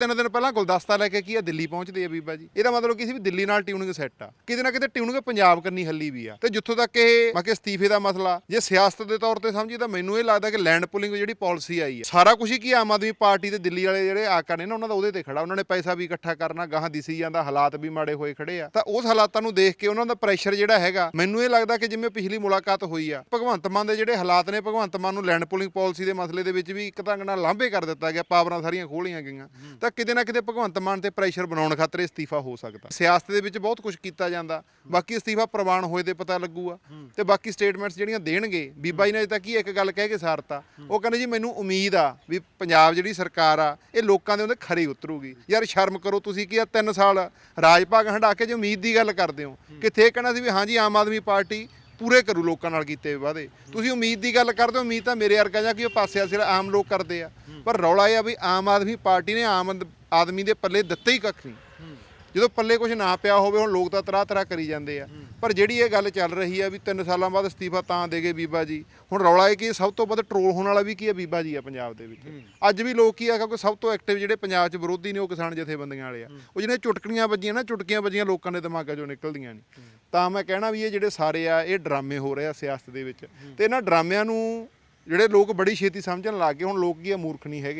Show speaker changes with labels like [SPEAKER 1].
[SPEAKER 1] ਤਿੰਨ ਦਿਨ ਪਹਿਲਾਂ ਗੁਲਦਸਤਾ ਲੈ ਕੇ ਕੀ ਆ, ਦਿੱਲੀ ਪਹੁੰਚਦੇ ਆ ਬੀਬਾ ਜੀ। ਇਹਦਾ ਮਤਲਬ ਕੀ ਵੀ ਦਿੱਲੀ ਨਾਲ ਟਿਊਨਿੰਗ ਸੈੱਟ ਆ। ਕਿਤੇ ਨਾ ਕਿਤੇ ਟਿਊਨਿੰਗ ਪੰਜਾਬ ਕੰਨੀ ਹੱਲੀ ਵੀ ਆ। ਤੇ ਜਿੱਥੋਂ ਤੱਕ ਇਹ ਬਾਕੀ ਅਸਤੀਫੇ ਦਾ ਮਸਲਾ, ਜੇ ਸਿਆਸਤ ਦੇ ਤੌਰ ਤੇ ਸਮਝੀ ਤਾਂ ਮੈਨੂੰ ਇਹ ਲੱਗਦਾ ਕਿ ਲੈਂਡ ਪੁਲਿੰਗ ਜਿਹੜੀ ਪਾਲਿਸੀ ਆਈ ਹੈ ਸਾਰਾ ਕੁਝ ਹੀ ਕੀ ਆਮ ਆਦਮੀ ਪਾਰਟੀ ਤੇ ਦਿੱਲੀ ਵਾਲੇ ਜਿਹੜੇ ਆਕਾ ਨੇ ਨਾ, ਉਹਨਾਂ ਦਾ ਉਹਦੇ ਤੇ ਖੜਾ। ਉਹਨਾਂ ਨੇ ਪੈਸਾ ਵੀ ਇਕੱਠਾ ਕਰਨਾ, ਗਾਹਾਂ ਦਿਸੀ ਜਾਂਦਾ, ਹਾਲਾਤ ਵੀ ਮਾੜੇ ਹੋਏ ਖੜੇ ਆ। ਤਾਂ ਉਸ ਹਾਲਾਤਾਂ ਨੂੰ ਦੇਖ ਕੇ ਉਹਨਾਂ ਦਾ ਪ੍ਰੈਸ਼ਰ ਜਿਹੜਾ ਹੈਗਾ, ਮੈਨੂੰ ਇਹ ਲੱਗਦਾ ਕਿ ਜਿਵੇਂ ਪਿਛਲੀ ਮੁਲਾਕਾਤ ਹੋਈ ਆ, ਭਗਵੰਤ ਮਾਨ ਦੇ ਜਿਹੜੇ ਹਾਲਾਤ ਨੇ, ਭਗਵੰਤ ਮਾਨ ਨੂੰ ਲੈਂਡ ਪੁਲਿੰਗ ਪਾਲਿਸੀ ਦੇ ਮਸਲੇ ਦੇ ਵਿੱਚ ਵੀ ਇੱਕ ਢੰਗ ਨਾਲ ਲਾਂਭੇ ਕਰ ਦਿੱਤਾ ਗਿਆ, ਪਾਵਰਾਂ ਸਾਰੀਆਂ ਖੋਲੀਆਂ ਗਈਆਂ। ਤਾਂ ਕਿਤੇ ਨਾ ਕਿਤੇ ਭਗਵੰਤ ਮਾਨ ਤੇ ਪ੍ਰੈਸ਼ਰ ਬਣਾਉਣ ਖਾਤਰ ਅਸਤੀਫਾ ਹੋ ਸਕਦਾ। ਸਿਆਸਤ ਦੇ ਵਿੱਚ ਬਹੁਤ ਕੁਝ ਕੀਤਾ ਜਾਂਦਾ। ਬਾਕੀ ਅਸਤੀਫਾ ਪ੍ਰਵਾਨ ਹੋਏ ਦੇ ਪਤਾ ਲੱਗੂਗਾ। ਤੇ ਬਾਕੀ ਸਟੇਟਮੈਂਟਸ ਜਿਹੜੀਆਂ ਦੇਣਗੇ, ਬੀਬਾ ਜੀ ਨੇ ਅਜੇ ਤੱਕ ਹੀ ਇੱਕ ਗੱਲ ਕਹਿ ਕੇ ਸਾਰਤਾ। ਉਹ ਕਹਿੰਦੇ ਜੀ, ਮੈਨੂੰ ਉਮੀਦ ਆ ਵੀ ਪੰਜਾਬ ਜਿਹੜੀ ਸਰਕਾਰ ਆ, ਇਹ ਲੋਕਾਂ ਦੇ ਉਹਦੇ ਖਰੀ ਉਤਰੂਗੀ। ਯਾਰ ਸ਼ਰਮ ਕਰੋ ਤੁਸੀਂ ਕੀ ਆ 3 ਸਾਲ ਰਾਜ ਭਾਗ ਹੰਡਾ ਕੇ ਜੇ ਉਮੀਦ ਦੀ ਗੱਲ ਕਰਦੇ ਹੋ। ਕਿੱਥੇ ਇਹ ਕਹਿਣਾ ਸੀ ਵੀ ਹਾਂਜੀ, ਆਮ ਆਦਮੀ ਪਾਰਟੀ ਪੂਰੇ ਕਰੂ ਲੋਕਾਂ ਨਾਲ ਕੀਤੇ ਵਾਅਦੇ। ਤੁਸੀਂ ਉਮੀਦ ਦੀ ਗੱਲ ਕਰਦੇ ਹੋ, ਉਮੀਦ ਤਾਂ ਮੇਰੇ ਵਰਗਾ ਜਾਂ ਕਿ ਉਹ ਪਾਸੇ ਆਸੇ ਆਮ ਲੋਕ ਕਰਦੇ ਆ। ਪਰ ਰੌਲਾ ਇਹ ਆ ਵੀ ਆਮ ਆਦਮੀ ਪਾਰਟੀ ਨੇ ਆਮ ਆਦ- ਆਦਮੀ ਦੇ ਪੱਲੇ ਦਿੱਤੇ ਹੀ ਕੱਖ ਨਹੀਂ। ਜਦੋਂ ਪੱਲੇ ਕੁਝ ਨਾ ਪਿਆ ਹੋਵੇ ਹੁਣ ਲੋਕ ਤਾਂ ਤਰ੍ਹਾਂ ਤਰ੍ਹਾਂ ਕਰੀ ਜਾਂਦੇ ਆ। ਪਰ ਜਿਹੜੀ ਇਹ ਗੱਲ ਚੱਲ ਰਹੀ ਆ ਵੀ 3 ਸਾਲਾਂ ਬਾਅਦ ਅਸਤੀਫਾ ਤਾਂ ਦੇਗੇ ਬੀਬਾ ਜੀ ਹੁਣ ਰੌਲਾ ਇਹ ਕਿ ਸਭ ਤੋਂ ਵੱਧ ਟਰੋਲ ਹੋਣ ਵਾਲਾ ਵੀ ਕੀ ਆ ਬੀਬਾ ਜੀ ਆ ਪੰਜਾਬ ਦੇ ਵਿੱਚ। ਅੱਜ ਵੀ ਲੋਕ ਕੀ ਆ ਕਿਉਂਕਿ ਸਭ ਤੋਂ ਐਕਟਿਵ ਜਿਹੜੇ ਪੰਜਾਬ 'ਚ ਵਿਰੋਧੀ ਨੇ ਉਹ ਕਿਸਾਨ ਜਥੇਬੰਦੀਆਂ ਵਾਲੇ ਆ। ਉਹ ਜਿਹੜੇ ਚੁਟਕਣੀਆਂ ਵੱਜੀਆਂ ਨਾ ਚੁਟਕੀਆਂ ਵੱਜੀਆਂ ਲੋਕਾਂ ਦੇ ਦਿਮਾਗਾਂ 'ਚੋਂ ਨਿਕਲਦੀਆਂ ਨਹੀਂ ਤਾਂ ਮੈਂ ਕਹਿਣਾ ਵੀ ਇਹ ਜਿਹੜੇ ਸਾਰੇ ਆ ਇਹ ਡਰਾਮੇ ਹੋ ਰਹੇ ਆ ਸਿਆਸਤ ਦੇ ਵਿੱਚ। ਤੇ ਇਹਨਾਂ ਡਰਾਮਿਆਂ ਨੂੰ ਜਿਹੜੇ ਲੋਕ ਬੜੀ ਛੇਤੀ ਸਮਝਣ ਲੱਗ ਗਏ ਹੁਣ ਲੋਕ ਕੀ ਆ ਮੂਰਖ ਨਹੀਂ ਹੈਗੇ।